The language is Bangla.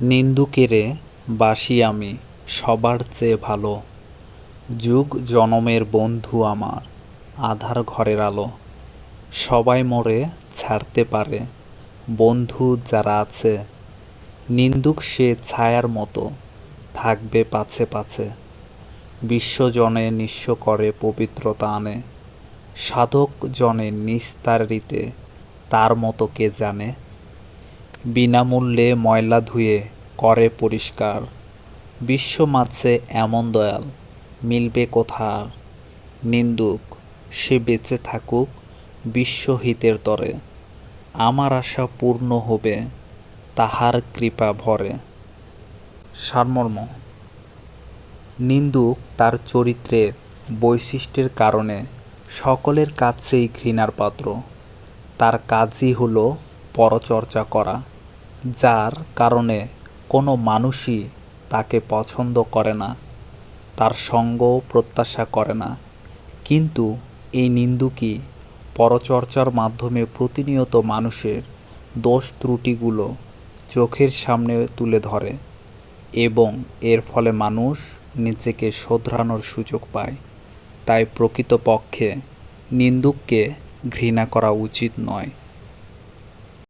নিন্দুকেরে বাসি আমি, সবার চেয়ে ভালো। যুগ জনমের বন্ধু আমার, আধার ঘরের আলো। সবাই মোরে ছাড়তে পারে, বন্ধু যারা আছে। নিন্দুক সে ছায়ার মতো, থাকবে পাছে পাছে। বিশ্বজনে নিঃস্ব করে পবিত্রতা আনে। সাধক জনে নিস্তারিতে তার মতো কে জানে? বিনামূল্যে ময়লা ধুয়ে করে পরিষ্কার। বিশ্ব মাঝে এমন দয়াল, মিলবে কোথার? নিন্দুক, সে বেঁচে থাকুক বিশ্বহিতের তরে। আমার আশা পূর্ণ হবে, তাহার কৃপা ভরে। সারমর্ম, নিন্দুক তার চরিত্রের বৈশিষ্ট্যের কারণে সকলের কাছেই ঘৃণার পাত্র। তার কাজই হলো পরচর্চা করা। যার কারণে কোনো মানুষই তাকে পছন্দ করে না, তার সঙ্গ প্রত্যাশা করে না। কিন্তু এই নিন্দুকই পরচর্চার মাধ্যমে প্রতিনিয়ত মানুষের দোষ ত্রুটিগুলো চোখের সামনে তুলে ধরে এবং এর ফলে মানুষ নিজেকে শোধরানোর সুযোগ পায়। তাই প্রকৃতপক্ষে নিন্দুককে ঘৃণা করা উচিত নয়।